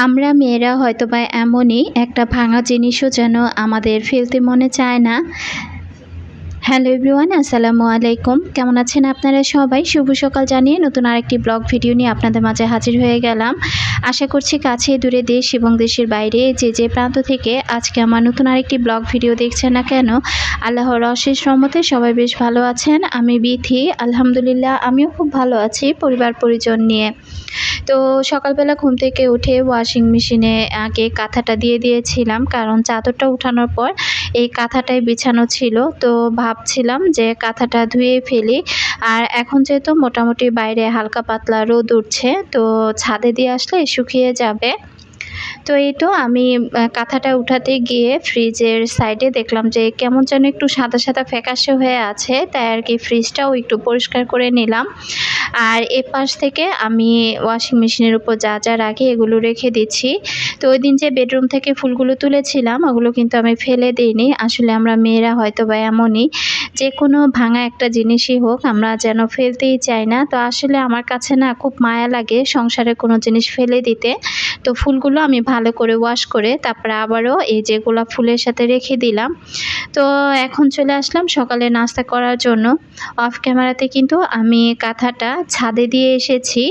আমরা মেয়েরা হয়তো বা এমনই একটা ভাঙা জিনিসও যেন আমাদের ফেলতে মনে চায় না। হ্যালো এভরিওয়ান, আসসালামু আলাইকুম। কেমন আছেন আপনারা সবাই? শুভ সকাল জানিয়ে নতুন আরেকটি ব্লগ ভিডিও নিয়ে আপনাদের মাঝে হাজির হয়ে গেলাম। আশা করছি কাছে দূরে দেশ এবং দেশের বাইরে যে যে প্রান্ত থেকে আজকে আমার নতুন আরেকটি ব্লগ ভিডিও দেখছেন না কেন, আল্লাহর অশেষ রহমতে সবাই বেশ ভালো আছেন। আমি বিথি, আলহামদুলিল্লাহ আমিও খুব ভালো আছি পরিবার পরিজন নিয়ে। তো সকালবেলা ঘুম থেকে উঠে ওয়াশিং মেশিনে আগে কাঁথাটা দিয়ে দিয়েছিলাম, কারণ চাদরটা উঠানোর পর এই কাঁথাটাই বিছানো ছিল। তো ভাবছিলাম যে কাঁথাটা ধুয়ে ফেলি। আর এখন যেহেতু মোটামুটি বাইরে হালকা পাতলা রোদ উঠছে, তো ছাদে দিয়ে আসলে শুকিয়ে যাবে। তো এই তো আমি কাঁথাটা উঠাতে গিয়ে ফ্রিজের সাইডে দেখলাম যে কেমন যেন একটু সাদা সাদা ফ্যাকাশে হয়ে আছে, তাই আর কি ফ্রিজটাও একটু পরিষ্কার করে নিলাম। আর এ পাশ থেকে আমি ওয়াশিং মেশিনের উপর যা যা রাখি এগুলো রেখে দিচ্ছি। তো ওই দিন যে বেডরুম থেকে ফুলগুলো তুলেছিলাম, ওগুলো কিন্তু আমি ফেলে দিইনি। আসলে আমরা মেয়েরা হয়তো বা এমনই, যে কোনো ভাঙা একটা জিনিসই হোক, আমরা যেন ফেলতেই চাই না। তো আসলে আমার কাছে না খুব মায়া লাগে সংসারে কোনো জিনিস ফেলে দিতে। তো ফুলগুলো আমি ভালো করে ওয়াশ করে তারপরে আবারও এই যে গোলাপ ফুলের সাথে রেখে দিলাম। তো এখন চলে আসলাম সকালে নাস্তা করার জন্য। অফ ক্যামেরাতে কিন্তু আমি কাঁথাটা ছাদে দিয়ে এসেছি।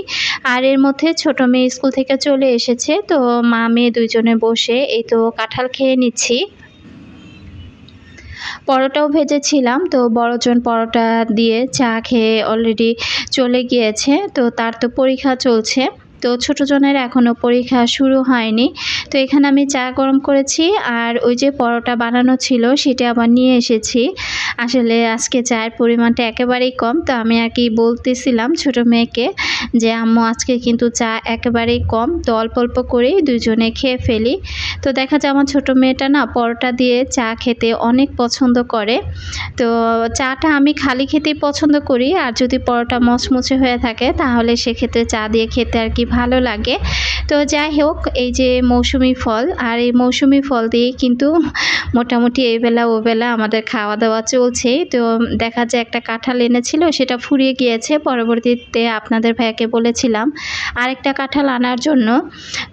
আর এর মধ্যে ছোট মেয়ে স্কুল থেকে চলে এসেছে। তো মা মেয়ে দুইজনে বসে এই তো কাঁঠাল খেয়ে নিচ্ছি। পরোটাও ভেজেছিলাম। তো বড়জন পরোটা দিয়ে চা খেয়ে অলরেডি চলে গিয়েছে। তো তার তো পরীক্ষা চলছে। তো ছোটো জনের এখনও পরীক্ষা শুরু হয়নি। তো এখানে আমি চা গরম করেছি আর ওই যে পরোটা বানানো ছিল সেটা আবার নিয়ে এসেছি। আসলে আজকে চায়ের পরিমাণটা একেবারেই কম, তো আমি আর কি বলতেছিলাম ছোট মেয়েকে যে, আম্মু, আজকে কিন্তু চা একেবারেই কম, তো অল্প অল্প করেই দুজনে খেয়ে ফেলি। তো দেখা যায় আমার ছোটো মেয়েটা না পরোটা দিয়ে চা খেতে অনেক পছন্দ করে। তো চাটা আমি খালি খেতেই পছন্দ করি, আর যদি পরোটা মচমচে হয়ে থাকে তাহলে সেক্ষেত্রে চা দিয়ে খেতে আর কি ভালো লাগে। তো যাই হোক, এই যে মৌসুমি ফল, আর এই মৌসুমি ফল দিয়ে কিন্তু মোটামুটি এই বেলা ও বেলা আমাদের খাওয়া দাওয়া চলছে। তো দেখা যায় একটা কাঁঠাল এনেছিল, সেটা ফুরিয়ে গিয়েছে। পরবর্তীতে আপনাদের ভাইয়াকে বলেছিলাম আরেকটা কাঁঠাল আনার জন্য।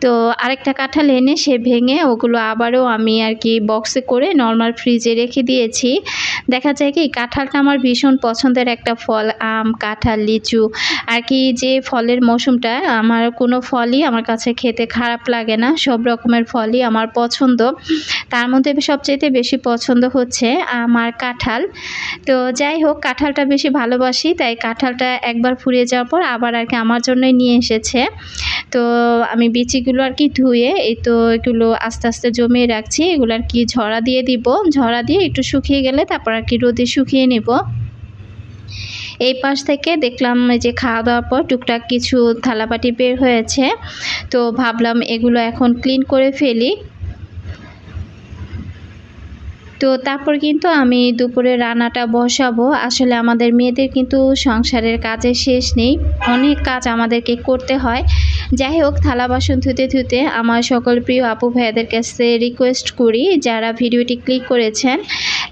তো আরেকটা কাঁঠাল এনে সে ভেঙে ওগুলো আবারও আমি আর কি বক্সে করে নর্মাল ফ্রিজে রেখে দিয়েছি। দেখা যায় কি, কাঁঠালটা আমার ভীষণ পছন্দের একটা ফল, আম, কাঁঠাল, লিচু। আর কি যে ফলের মৌসুমটা, আমার কোনো ফলই আমার কাছে খেতে খারাপ লাগে না। সব রকমের ফলই আমার পছন্দ। তার মধ্যে সবচেয়ে বেশি পছন্দ হচ্ছে আমার কাঁঠাল। তো যাই হোক, কাঁঠালটা বেশি ভালোবাসি, তাই কাঁঠালটা একবার ফুরিয়ে যাওয়ার পর আবার আর কি আমার জন্যই নিয়ে এসেছে। তো আমি বিচিগুলো আর কি ধুয়ে, এই তো এগুলো আস্তে আস্তে জমিয়ে রাখছি। এগুলো আর কি ঝরা দিয়ে দিব। ঝরা দিয়ে একটু শুকিয়ে গেলে তারপর আর কি রোদে শুকিয়ে নেব। এই পাশ থেকে দেখলাম যে খাওয়া দাওয়ার পর টুকটাক কিছু থালাবাটি বের হয়েছে। তো ভাবলাম এগুলো এখন ক্লিন করে ফেলি। তো তারপর কিন্তু আমি দুপুরে রান্নাটা বসাবো। আসলে আমাদের মেয়েদের কিন্তু সংসারের কাজের শেষ নেই। অনেক কাজ আমাদেরকে করতে হয়। যাই হোক, থালা বাসন ধুতে ধুতে আমার সকল প্রিয় আপু ভাইয়াদের কাছে রিকোয়েস্ট করি যারা ভিডিওটি ক্লিক করেছেন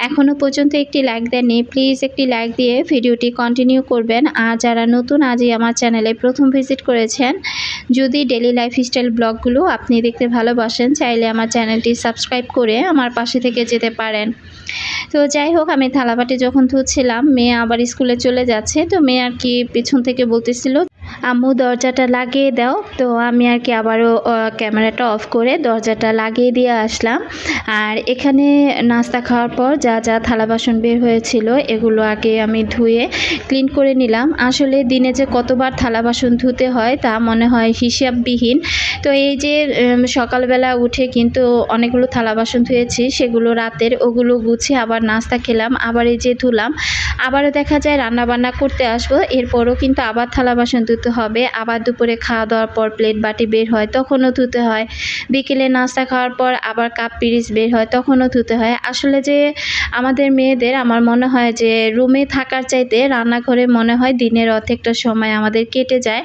এখনও পর্যন্ত একটি লাইক দেননি প্লিজ একটি লাইক দিয়ে ভিডিওটি কন্টিনিউ করবেন। আর যারা নতুন আজই আমার চ্যানেলে প্রথম ভিজিট করেছেন, যদি ডেলি লাইফস্টাইল ব্লগগুলো আপনি দেখতে ভালোবাসেন, চাইলে আমার চ্যানেলটি সাবস্ক্রাইব করে আমার পাশে থেকে যেতে পারেন। তো যাই হোক, আমি থালাবাটি যখন ধুচ্ছিলাম, মেয়ে আবার স্কুলে চলে যাচ্ছে। তো মেয়ে আর কি পিছন থেকে বলতেছিল আম্মু দরজাটা লাগিয়ে দাও। তো আমি আর কি আবারও ক্যামেরাটা অফ করে দরজাটা লাগিয়ে দিয়ে আসলাম। আর এখানে নাস্তা খাওয়ার পর যা যা থালা বাসন বের হয়েছিল, এগুলো আগে আমি ধুয়ে ক্লিন করে নিলাম। আসলে দিনে যে কতবার থালা বাসন ধুতে হয় তা মনে হয় হিসাববিহীন। তো এই যে সকালবেলা উঠে কিন্তু অনেকগুলো থালা বাসন ধুয়েছি, সেগুলো রাতের, ওগুলো গুছিয়ে আবার নাস্তা খেলাম, আবার এই যে ধুলাম। আবারও দেখা যায় রান্না বান্না করতে আসব, এরপরও কিন্তু আবার থালা বাসন ধুতে হবে, আবার দুপুরে খাওয়া দাওয়ার পর প্লেট বাটি বের হয়, তখনও ধুতে হয়। বিকেলে নাস্তা খাওয়ার পর আবার কাপ পিরিচ বের হয়, তখনও ধুতে হয়। আসলে যে আমাদের মেয়েদের, আমার মনে হয় যে রুমে থাকার চাইতে রান্নাঘরে মনে হয় দিনের অর্ধেকটা সময় আমাদের কেটে যায়।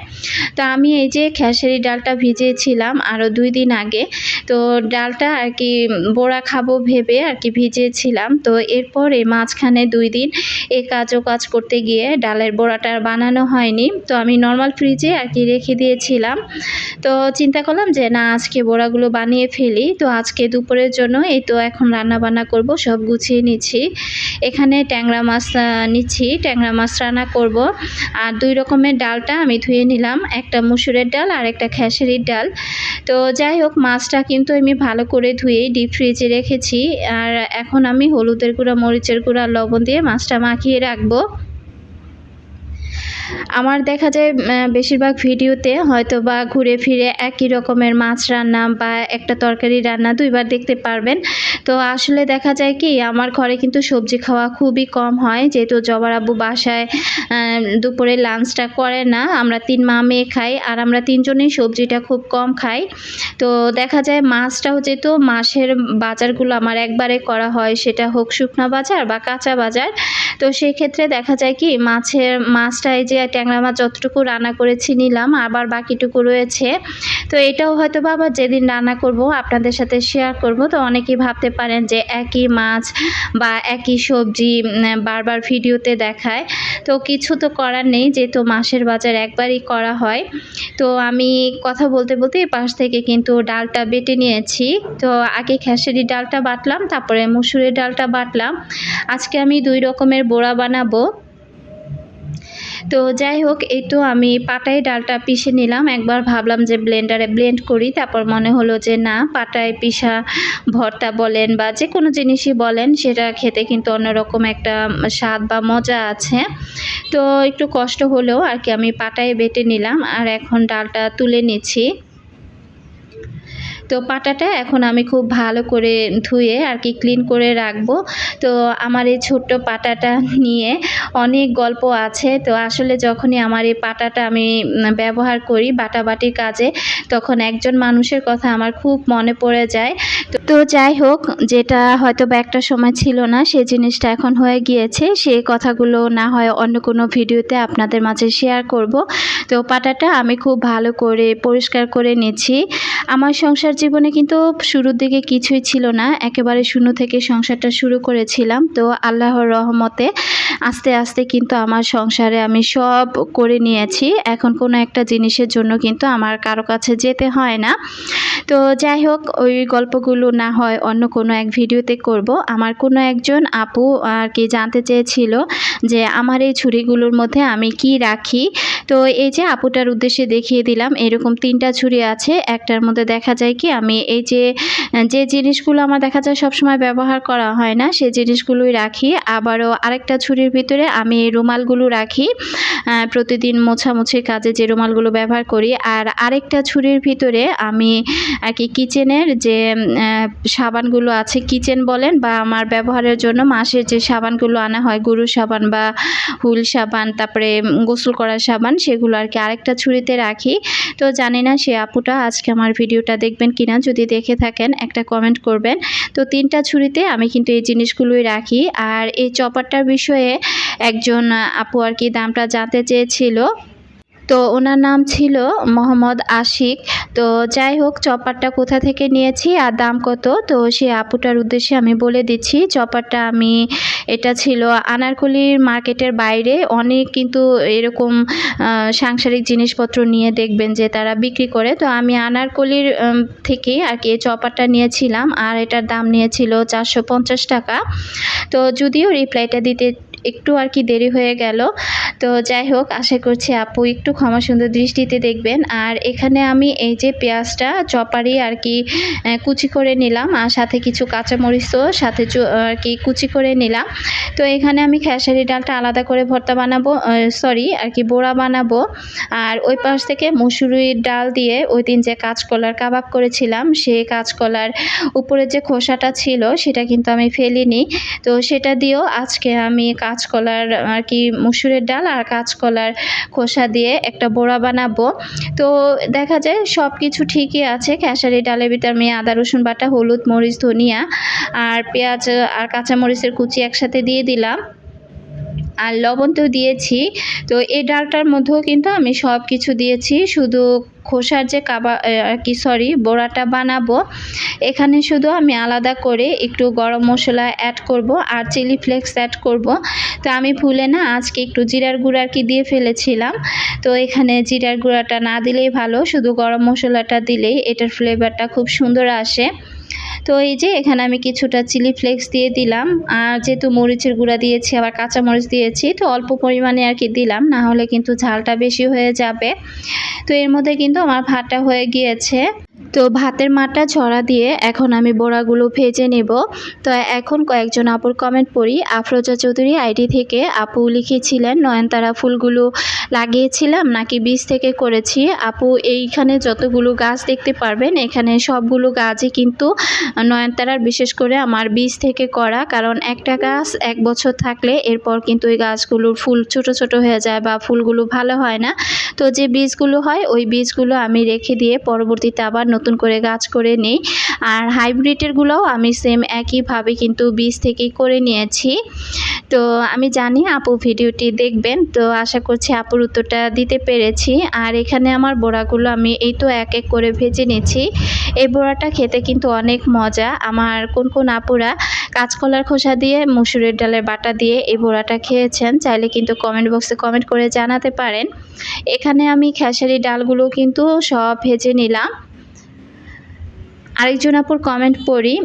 তো আমি এই যে খেসারি ডালটা ভিজিয়েছিলাম আরও দুই দিন আগে, তো ডালটা আর কি বোড়া খাব ভেবে আর কি ভিজিয়েছিলাম। তো এরপর এই মাঝখানে দুই দিন এই কাজও কাজ করতে গিয়ে ডালের বড়াটা বানানো হয়নি। তো আমি নর্মাল নর্মাল ফ্রিজে আর কি রেখে দিয়েছিলাম। তো চিন্তা করলাম যে, না, আজকে বড়াগুলো বানিয়ে ফেলি। তো আজকে দুপুরের জন্য এই তো এখন রান্না বান্না করব, সব গুছিয়ে নিচ্ছি। এখানে ট্যাংরা মাছ নিচ্ছি, ট্যাংরা মাছ রান্না করব। আর দুই রকমের ডালটা আমি ধুয়ে নিলাম, একটা মুসুরের ডাল আর একটা খেসারির ডাল। তো যাই হোক, মাছটা কিন্তু আমি ভালো করে ধুয়ে ডিপ ফ্রিজে রেখেছি। আর এখন আমি হলুদের গুঁড়া, মরিচের গুঁড়া লবণ দিয়ে মাছটা মাখিয়ে রাখব। আমার দেখা যায় বেশিরভাগ ভিডিওতে হয়তো বা ঘুরে ফিরে একই রকমের মাছ রান্না বা একটা তরকারি রান্না দুইবার দেখতে পারবেন। তো আসলে দেখা যায় কি, আমার ঘরে কিন্তু সবজি খাওয়া খুবই কম হয়। যেহেতু জবার আব্বু বাসায় দুপুরে লাঞ্চটা করে না, আমরা তিন মা মেয়ে খাই আর আমরা তিনজনেই সবজিটা খুব কম খাই। তো দেখা যায় মাছটাও যেহেতু মাসের বাজারগুলো আমার একবারে করা হয়, সেটা হোক শুকনা বাজার বা কাঁচা বাজার তো সেই ক্ষেত্রে দেখা যায় কি, মাছের মাছটা এই যে ট্যাংরা মাছ যতটুকু রান্না করেছি নিলাম, আবার বাকিটুকু রয়েছে। তো এটাও হয়তো বা আবার যেদিন রান্না করব, আপনাদের সাথে শেয়ার করব। তো অনেকেই ভাবতে পারেন যে একই মাছ বা একই সবজি বারবার ভিডিওতে দেখায়। তো কিছু তো করার নেই, যেহেতু মাসের বাজার একবারই করা হয়। তো আমি কথা বলতে বলতে পাশ থেকে কিন্তু ডালটা বেটে নিয়েছি। তো আগে খেসারি ডালটা বাটলাম, তারপরে মুসুরের ডালটা বাটলাম। আজকে আমি দুই রকমের বড়া বানাবো। তো যাই হোক এই তো আমি পাটায় ডালটা পিষে নিলাম। একবার ভাবলাম যে ব্লেন্ডারে ব্লেন্ড করি, তারপর মনে হলো যে না, পাটায় পিষা ভর্তা বলেন বা যে কোনো জিনিসই বলেন, সেটা খেতে কিন্তু অন্যরকম একটা স্বাদ বা মজা আছে। তো একটু কষ্ট হলেও আর কি আমি পাটায় বেটে নিলাম। আর এখন ডালটা তুলে নিচ্ছি। তো পাটাটা এখন আমি খুব ভালো করে ধুয়ে আর কি ক্লিন করে রাখব। তো আমার এই ছোট্ট পাটাটা নিয়ে অনেক গল্প আছে। তো আসলে যখনই আমার এই পাটাটা আমি ব্যবহার করি বাটাবাটির কাজে, তখন একজন মানুষের কথা আমার খুব মনে পড়ে যায়। তো- যাই হোক, যেটা হয়তো বা একটা সময় ছিল না, সেই জিনিসটা এখন হয়ে গিয়েছে। সেই কথাগুলো না হয় অন্য কোনো ভিডিওতে আপনাদের মাঝে শেয়ার করব। তো পাটাটা আমি খুব ভালো করে পরিষ্কার করে নিচ্ছি। আমার সংসার জীবনে কিন্তু শুরুর দিকে কিছুই ছিল না। একেবারে শূন্য থেকে সংসারটা শুরু করেছিলাম। তো আল্লাহর রহমতে আস্তে আস্তে কিন্তু আমার সংসারে আমি সব করে নিয়েছি। এখন কোনো একটা জিনিসের জন্য কিন্তু আমার কারও কাছে যেতে হয় না। তো যাই হোক, ওই গল্পগুলো না হয় অন্য কোনো এক ভিডিওতে করব। আমার কোনো একজন আপু আর কি জানতে চেয়েছিল যে আমার এই ছুরিগুলোর মধ্যে আমি কি রাখি? তো এই যে আপুটার উদ্দেশ্যে দেখিয়ে দিলাম, এরকম তিনটা ছুরি আছে, একটার মধ্যে দেখা যায় কি, আমি এই যে যে জিনিসগুলো আমার দেখা যায় সবসময় ব্যবহার করা হয় না, সেই জিনিসগুলোই রাখি। আবারও আরেকটা ছুরির ভিতরে আমি রুমালগুলো রাখি। প্রতিদিন মোছামুছির কাজে যে রুমালগুলো ব্যবহার করি। আর আরেকটা ছুরির ভিতরে আমি আর কি কিচেনের যে সাবানগুলো আছে, কিচেন বলেন, বা আমার ব্যবহারের জন্য মাসের যে সাবানগুলো আনা হয় গরু সাবান বা হুল সাবান, তারপরে গোসল করার সাবান সেগুলো আর কি আরেকটা ছুরিতে রাখি। তো জানি না সে আপুটা আজকে আমার ভিডিওটা দেখবেন কিনা, যদি দেখে থাকেন একটা কমেন্ট করবেন। তো তিনটা ছুরিতে আমি কিন্তু এই জিনিসগুলোই রাখি। আর এই চপারটার বিষয়ে একজন আপু আর কি দামটা জানতে চেয়েছিল। তো ওনার নাম ছিল মোহাম্মদ আশিক। তো যাই হোক, চপারটা কোথা থেকে নিয়েছি আর দাম কত? তো সে আপুটার উদ্দেশ্যে আমি বলে দিচ্ছি, চপারটা আমি, এটা ছিল আনারকলির মার্কেটের বাইরে। অনেক কিন্তু এরকম সাংসারিক জিনিসপত্র নিয়ে দেখবেন যে তারা বিক্রি করে। তো আমি আনারকলির থেকে আর কি চপারটা নিয়েছিলাম আর এটার দাম নিয়েছিল চারশো পঞ্চাশ টাকা। তো যদিও রিপ্লাইটা দিতে একটু আর কি দেরি হয়ে গেল। তো যাই হোক, আশা করছি আপু একটু ক্ষমা সুন্দর দৃষ্টিতে দেখবেন। আর এখানে আমি এই যে পেঁয়াজটা, চপারি আর কি কুচি করে নিলাম আর সাথে কিছু কাঁচামরিচও সাথে আর কি কুচি করে নিলাম। তো এখানে আমি খেসারি ডালটা আলাদা করে ভর্তা বানাবো সরি আর কি বোড়া বানাবো। আর ওই পাশ থেকে মুসুরির ডাল দিয়ে ওই দিন যে কাঁচকলার কাবাব করেছিলাম সেই কাঁচকলার উপরে যে খোসাটা ছিল, সেটা কিন্তু আমি ফেলিনি। তো সেটা দিয়েও আজকে আমি কাঁচকলার আর কি মুসুরের ডাল আর কাঁচকলার খোসা দিয়ে একটা বড়া বানাবো। তো দেখা যায় সব কিছু ঠিকই আছে। খেসারি ডালের ভিতর আমি আদা, রসুন বাটা, হলুদ, মরিচ, ধনিয়া আর পেঁয়াজ আর কাঁচামরিচের কুচি একসাথে দিয়ে দিলাম। আর লবণ তো দিয়েছি। তো এই ডালটার মধ্যেও কিন্তু আমি সব কিছু দিয়েছি। শুধু খোসার যে কাবা আর কি সরি বড়াটা বানাবো। এখানে শুধু আমি আলাদা করে একটু গরম মশলা অ্যাড করব আর চিলি ফ্লেক্স অ্যাড করব। তো আমি ভুলে না আজকে একটু জিরার গুঁড়া আর কি দিয়ে ফেলেছিলাম। তো এখানে জিরার গুঁড়াটা না দিলেই ভালো, শুধু গরম মশলাটা দিলেই এটার ফ্লেভারটা খুব সুন্দর আসে। তো এই যে এখানে আমি কিছুটা চিলি ফ্লেক্স দিয়ে দিলাম। আর যেহেতু মরিচের গুঁড়া দিয়েছি, আবার কাঁচা মরিচ দিয়েছি, তো অল্প পরিমাণে আর কি দিলাম। না হলে কিন্তু ঝালটা বেশি হয়ে যাবে। তো এর মধ্যে কিন্তু আমার ভাতটা হয়ে গিয়েছে। তো ভাতের মাঠটা ছড়া দিয়ে এখন আমি বড়াগুলো ভেজে নেব। তো এখন কয়েকজন আপুর কমেন্ট পড়ি। আফরোজা চৌধুরী আইডি থেকে আপু লিখেছিলেন, নয়নতারা ফুলগুলো লাগিয়েছিলাম, নাকি বীজ থেকে করেছি। আপু, এইখানে যতগুলো গাছ দেখতে পারবেন, এখানে সবগুলো গাছই কিন্তু নয়নতারার, বিশেষ করে আমার বীজ থেকে করা। কারণ একটা গাছ এক বছর থাকলে এরপর কিন্তু ওই গাছগুলোর ফুল ছোট ছোট হয়ে যায় বা ফুলগুলো ভালো হয় না। তো যে বীজগুলো হয়, ওই বীজগুলো আমি রেখে দিয়ে পরবর্তীতে আবার নতুন করে গাছ করে নিই। আর হাইব্রিডেরগুলোও আমি সেম একইভাবে কিন্তু বীজ থেকেই করে নিয়েছি। তো আমি জানি আপু ভিডিওটি দেখবেন, তো আশা করছি আপুর উত্তরটা দিতে পেরেছি। আর এখানে আমার বড়াগুলো আমি এই তো এক এক করে ভেজে নিচ্ছি এই বড়াটা খেতে কিন্তু অনেক মজা। আমার কোন কোন আপুরা কাঁচকলার খোসা দিয়ে, মুসুরের ডালের বাটা দিয়ে এই বড়াটা খেয়েছেন, চাইলে কিন্তু কমেন্ট বক্সে কমেন্ট করে জানাতে পারেন। এখানে আমি খেসারি ডালগুলো কিন্তু সব ভেজে নিলাম। আরেকজন আপুর কমেন্ট পড়ি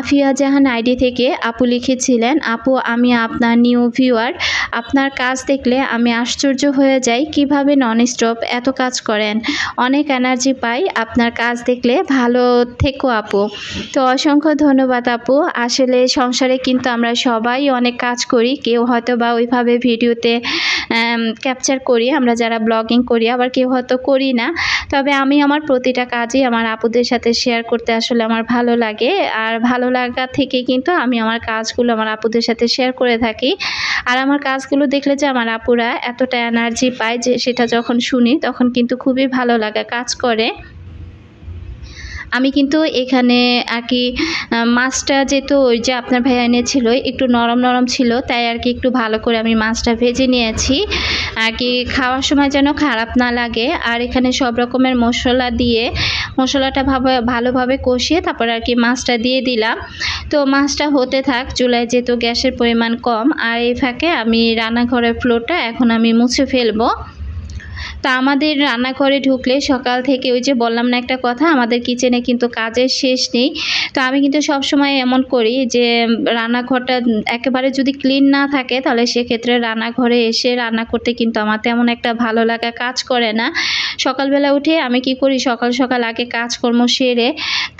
আফিয়া জাহান আইডি থেকে আপু লিখেছিলেন, আপু, আমি আপনার নিউ ভিউয়ার আপনার কাজ দেখলে আমি আশ্চর্য হয়ে যাই, কীভাবে নন স্টপ এত কাজ করেন? অনেক এনার্জি পাই, আপনার কাজ দেখলে ভালো থেকো আপু। তো অসংখ্য ধন্যবাদ আপু। আসলে সংসারে কিন্তু আমরা সবাই অনেক কাজ করি, কেউ হয়তো বা ওইভাবে ভিডিওতে ক্যাপচার করি, আমরা যারা ব্লগিং করি, আবার কেউ হয়তো করি না। তবে আমি আমার প্রতিটা কাজই আমার আপুদের সাথে শেয়ার করতে আসলে আমার ভালো লাগে। আর ভালো লাগা থেকে কিন্তু আমি আমার কাজগুলো আমার আপুদের সাথে শেয়ার করে থাকি। আর আমার কাজগুলো দেখলে যে আমার আপুরা এতটা এনার্জি পায় যে সেটা যখন শুনি তখন কিন্তু খুবই ভালো লাগা কাজ করে। আমি কিন্তু এখানে আর কি মাছটা যেহেতু ওই যে আপনার ভাইয়া এনেছিল, একটু নরম নরম ছিল, তাই আর কি একটু ভালো করে আমি মাছটা ভেজে নিয়েছি। আর কি খাওয়ার সময় যেন খারাপ না লাগে, আর এখানে সব রকমের মশলা দিয়ে, মশলাটা ভাবে, ভালোভাবে কষিয়ে তারপর আর কি মাছটা দিয়ে দিলাম। তো মাছটা হতে থাক, চুলায় যেহেতু গ্যাসের পরিমাণ কম, আর এই ফাঁকে আমি রান্নাঘরের ফ্লোরটা এখন আমি মুছে ফেলব। তা আমাদের রান্নাঘরে ঢুকলে সকাল থেকে ওই যে বললাম না একটা কথা, আমাদের কিচেনে কিন্তু কাজের শেষ নেই। তো আমি কিন্তু সব সময় এমন করি যে, রান্নাঘরটা একেবারে যদি ক্লিন না থাকে, তাহলে সেক্ষেত্রে রান্নাঘরে এসে রান্না করতে কিন্তু আমার তেমন একটা ভালো লাগা কাজ করে না। সকালবেলা উঠে আমি কি করি, সকাল সকাল আগে কাজকর্ম সেরে,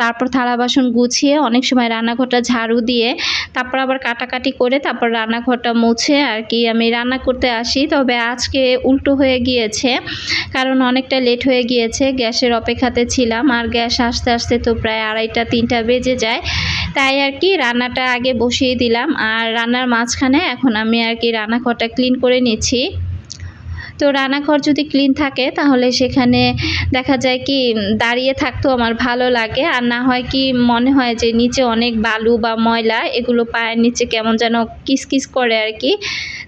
তারপর থালা বাসন গুছিয়ে, অনেক সময় রান্নাঘরটা ঝাড়ু দিয়ে, তারপর আবার কাটাকাটি করে, তারপর রান্নাঘরটা মুছে আর কি আমি রান্না করতে আসি। তবে আজকে উল্টো হয়ে গিয়েছে। কারণ অনেকটা লেট হয়ে গিয়েছে, গ্যাসের অপেক্ষাতে ছিলাম আর গ্যাস আসতে আসতে তো প্রায় আড়াইটা, তিনটা বেজে যায়। তাই আর কি রান্নাটা আগে বসিয়ে দিলাম আর রান্নার মাঝখানে এখন আমি আর কি রান্নাঘরটা ক্লিন করে নিচ্ছি। তো রান্নাঘর যদি ক্লিন থাকে তাহলে সেখানে দেখা যায় কি দাঁড়িয়ে থাকতেও আমার ভালো লাগে আর না হয় কি মনে হয় যে নিচে অনেক বালু বা ময়লা এগুলো পায়ের নিচে কেমন যেন কিসকিস করে আর কি।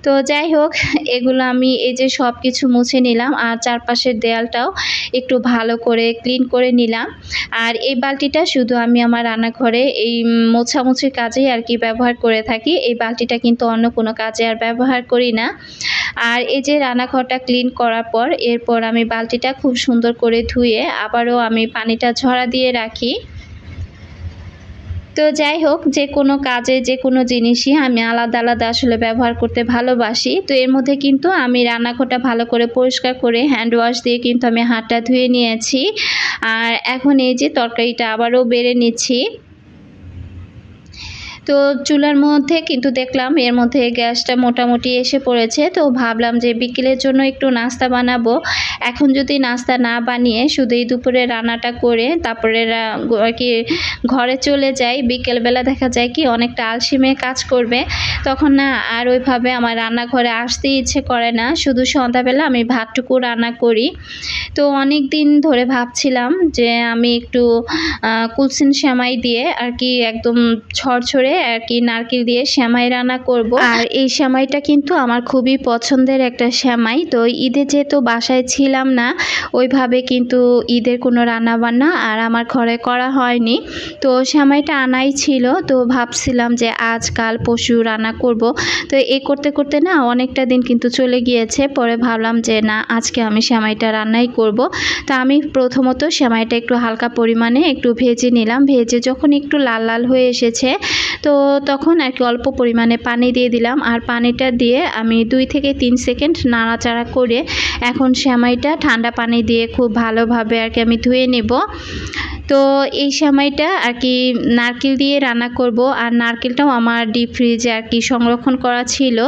তো যাই হোক, এগুলো আমি এই যে সব কিছু মুছে নিলাম আর চারপাশের দেয়ালটাও একটু ভালো করে ক্লিন করে নিলাম। আর এই বালতিটা শুধু আমি আমার রান্নাঘরে এই মোছামুছির কাজেই আর কি ব্যবহার করে থাকি। এই বালতিটা কিন্তু অন্য কোনো কাজে আর ব্যবহার করি না। আর এই যে রান্নাঘরটা ক্লিন করার পর, এরপর আমি বালতিটা খুব সুন্দর করে ধুয়ে আবারও আমি পানিটা ঝরা দিয়ে রাখি। তো যাই হোক, যে কোনো কাজে, যে কোনো জিনিসই আমি আলাদা আলাদা আসলে ব্যবহার করতে ভালোবাসি। তো এর মধ্যে কিন্তু আমি রান্নাঘরটা ভালো করে পরিষ্কার করে হ্যান্ড ওয়াশ দিয়ে কিন্তু আমি হাতটা ধুয়ে নিয়েছি। আর এখন এই যে তরকারিটা আবারও বেড়ে নিচ্ছি। তো চুলার মধ্যে কিন্তু দেখলাম এর মধ্যে গ্যাসটা মোটামুটি এসে পড়েছে, তো ভাবলাম যে বিকেলের জন্য একটু নাস্তা বানাবো। এখন যদি নাস্তা না বানিয়ে শুধুই দুপুরে রান্নাটা করে তারপরে আর কি ঘরে চলে যাই, বিকেলবেলা দেখা যায় কি অনেকটা আলসিমে কাজ করবে। তখন না আর ওইভাবে আমার রান্নাঘরে আসতে ইচ্ছে করে না, শুধু সন্ধ্যাবেলা আমি ভাতটুকু রান্না করি। তো অনেক দিন ধরে ভাবছিলাম যে আমি একটু কুলসিন শ্যামাই দিয়ে আর কি একদম ছড়ছড়ে আর কি নারকেল দিয়ে শ্যামাই রান্না করব। আর এই শ্যামাইটা কিন্তু আমার খুবই পছন্দের একটা শ্যামাই তো ঈদে যেহেতু বাসায় ছিলাম না, ওইভাবে কিন্তু ঈদের কোনো রান্না বান্না আর আমার ঘরে করা হয়নি। তো শ্যামাইটা আনাই ছিল, তো ভাবছিলাম যে আজকাল পশু রান্না করব। তো এই করতে করতে না অনেকটা দিন কিন্তু চলে গিয়েছে, পরে ভাবলাম যে না, আজকে আমি শ্যামাইটা রান্নাই করব। তো আমি প্রথমত শ্যামাইটা একটু হালকা পরিমাণে একটু ভেজে নিলাম। ভেজে যখন একটু লাল লাল হয়ে এসেছে তো তখন আর কি অল্প পরিমাণে পানি দিয়ে দিলাম আর পানিটা দিয়ে আমি দুই থেকে তিন সেকেন্ড নাড়াচাড়া করে এখন শ্যামাইটা ঠান্ডা পানি দিয়ে খুব ভালোভাবে আর কি আমি ধুয়ে নেব। তো এই সময়টা আর কি নারকেল দিয়ে রান্না করব আর নারকেলটাও আমার ডিপ ফ্রিজে আর কি সংরক্ষণ করা ছিল।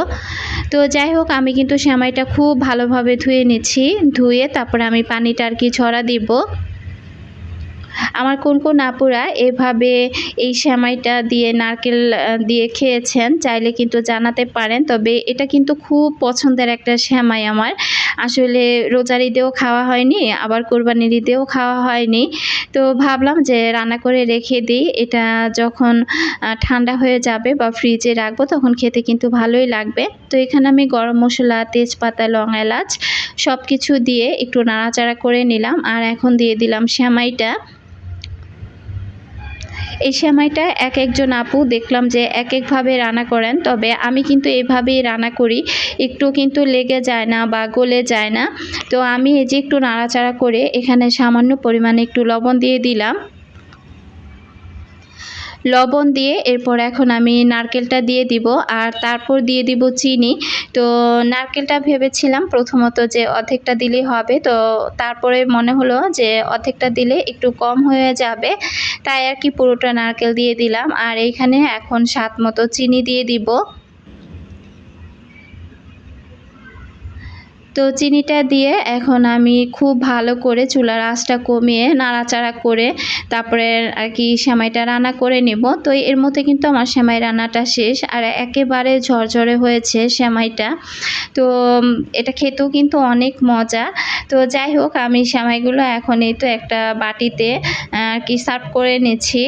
তো যাই হোক, আমি কিন্তু সেমাইটা খুব ভালোভাবে ধুয়ে নিচ্ছি, ধুয়ে তারপরে আমি পানিটা আর কি ছড়া দিব। আমার কোন কোন আপুরা এভাবে এই সেমাইটা দিয়ে নারকেল দিয়ে খেয়েছেন, চাইলে কিন্তু জানাতে পারেন, তবে এটা কিন্তু খুব পছন্দের একটা সেমাই আমার। আসলে রোজার ঈদেও খাওয়া হয়নি, আবার কোরবানির ঈদেও খাওয়া হয়নি। তো ভাবলাম যে রান্না করে রেখে দিই, এটা যখন ঠান্ডা হয়ে যাবে বা ফ্রিজে রাখব, তখন খেতে কিন্তু ভালোই লাগবে। তো এখানে আমি গরম মশলা, তেজপাতা, লং এলাচ সব কিছু দিয়ে একটু নাড়াচাড়া করে নিলাম, আর এখন দিয়ে দিলাম শ্যামাইটা এই সেমাইটা এক একজন আপু, দেখলাম যে এক একভাবে রান্না করেন। তবে আমি কিন্তু এভাবেই রান্না করি। একটু কিন্তু লেগে যায় না বা গলে যায় না। তো আমি এই যে একটু নাড়াচাড়া করে এখানে সামান্য পরিমাণে একটু লবণ দিয়ে দিলাম। লবণ দিয়ে, এরপর এখন আমি নারকেলটা দিয়ে দিব, আর তারপর দিয়ে দিব চিনি। তো নারকেলটা ভেবেছিলাম প্রথমত যে অর্ধেকটা দিলেই হবে, তো তারপরে মনে হলো যে অর্ধেকটা দিলে একটু কম হয়ে যাবে, তাই আর কি পুরোটা নারকেল দিয়ে দিলাম। আর এইখানে এখন স্বাদ মতো চিনি দিয়ে দিব। তো চিনিটা দিয়ে এখন আমি খুব ভালো করে চুলার আঁচটা কমিয়ে নাড়াচাড়া করে তারপরে আর কি সেমাইটা রান্না করে নেব। তো এর মধ্যে কিন্তু আমার সেমাই রান্নাটা শেষ আর একেবারে ঝরঝরে হয়েছে সেমাইটা। তো এটা খেতেও কিন্তু অনেক মজা। তো যাই হোক, আমি সেমাইগুলো এখন এই তো একটা বাটিতে আর কি সার্ভ করে নিচ্ছি।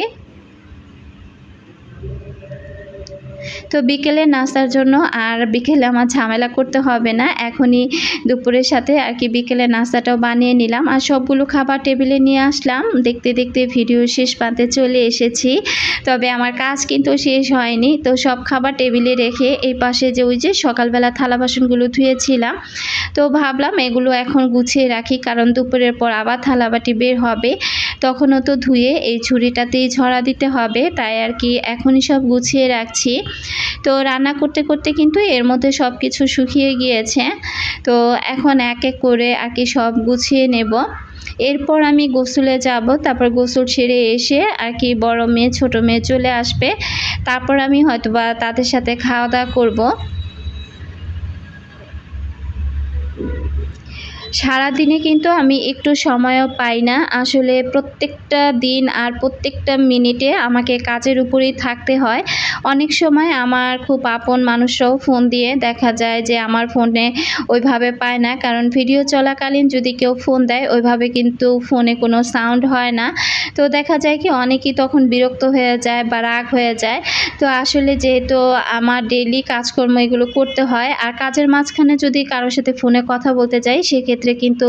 তো বিকেলে নাস্তার জন্য আর বিকেলে আমার ঝামেলা করতে হবে না। এখনই দুপুরের সাথে আর কি বিকেলে নাস্তাটাও বানিয়ে নিলাম আর সবগুলো খাবার টেবিলে নিয়ে আসলাম। দেখতে দেখতে ভিডিও শেষ প্রান্তে চলে এসেছি। তবে আমার কাজ কিন্তু শেষ হয়নি। তো সব খাবার টেবিলে রেখে এই পাশে যে ওই যে সকালবেলা থালা বাসনগুলো ধুয়েছিলাম, তো ভাবলাম এগুলো এখন গুছিয়ে রাখি কারণ দুপুরের পর আবার থালাবাটি বের হবে। তখনও তো ধুয়ে এই ছুরিটাতেই ঝরা দিতে হবে। তাই আর কি এখনই সব গুছিয়ে রাখছি। তো রান্না করতে করতে কিন্তু এর মধ্যে সব কিছু শুকিয়ে গিয়েছে। তো এখন এক এক করে আর কি সব গুছিয়ে নেব। এরপর আমি গোসলে যাব, তারপর গোসল ছেড়ে এসে আর কি বড় মেয়ে, ছোট মেয়ে চলে আসবে। তারপর আমি হয়তোবা তাদের সাথে খাওয়া দাওয়া করব। সারাদিনে কিন্তু আমি একটু সময়ও পাই না। আসলে প্রত্যেকটা দিন আর প্রত্যেকটা মিনিটে আমাকে কাজের উপরেই থাকতে হয়। অনেক সময় আমার খুব আপন মানুষরাও ফোন দিয়ে দেখা যায় যে আমার ফোনে ওইভাবে পায় না। কারণ ভিডিও চলাকালীন যদি কেউ ফোন দেয়, ওইভাবে কিন্তু ফোনে কোনো সাউন্ড হয় না। তো দেখা যায় কি অনেকেই তখন বিরক্ত হয়ে যায় বা রাগ হয়ে যায়। তো আসলে যেহেতু আমার ডেলি কাজকর্ম এগুলো করতে হয়, আর কাজের মাঝখানে যদি কারোর সাথে ফোনে কথা বলতে যাই, সেক্ষেত্রে ক্ষেত্রে কিন্তু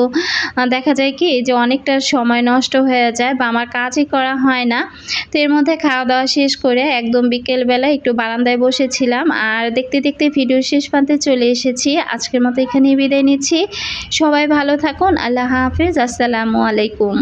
দেখা যায় কি যে অনেকটা সময় নষ্ট হয়ে যায় বা আমার কাজই করা হয় না। তো এর মধ্যে খাওয়া দাওয়া শেষ করে একদম বিকেলবেলা একটু বারান্দায় বসেছিলাম। আর দেখতে দেখতে ভিডিও শেষ প্রান্তে চলে এসেছি। আজকের মতো এখানেই বিদায় নিচ্ছি। সবাই ভালো থাকুন। আল্লাহ হাফিজ। আসসালামু আলাইকুম।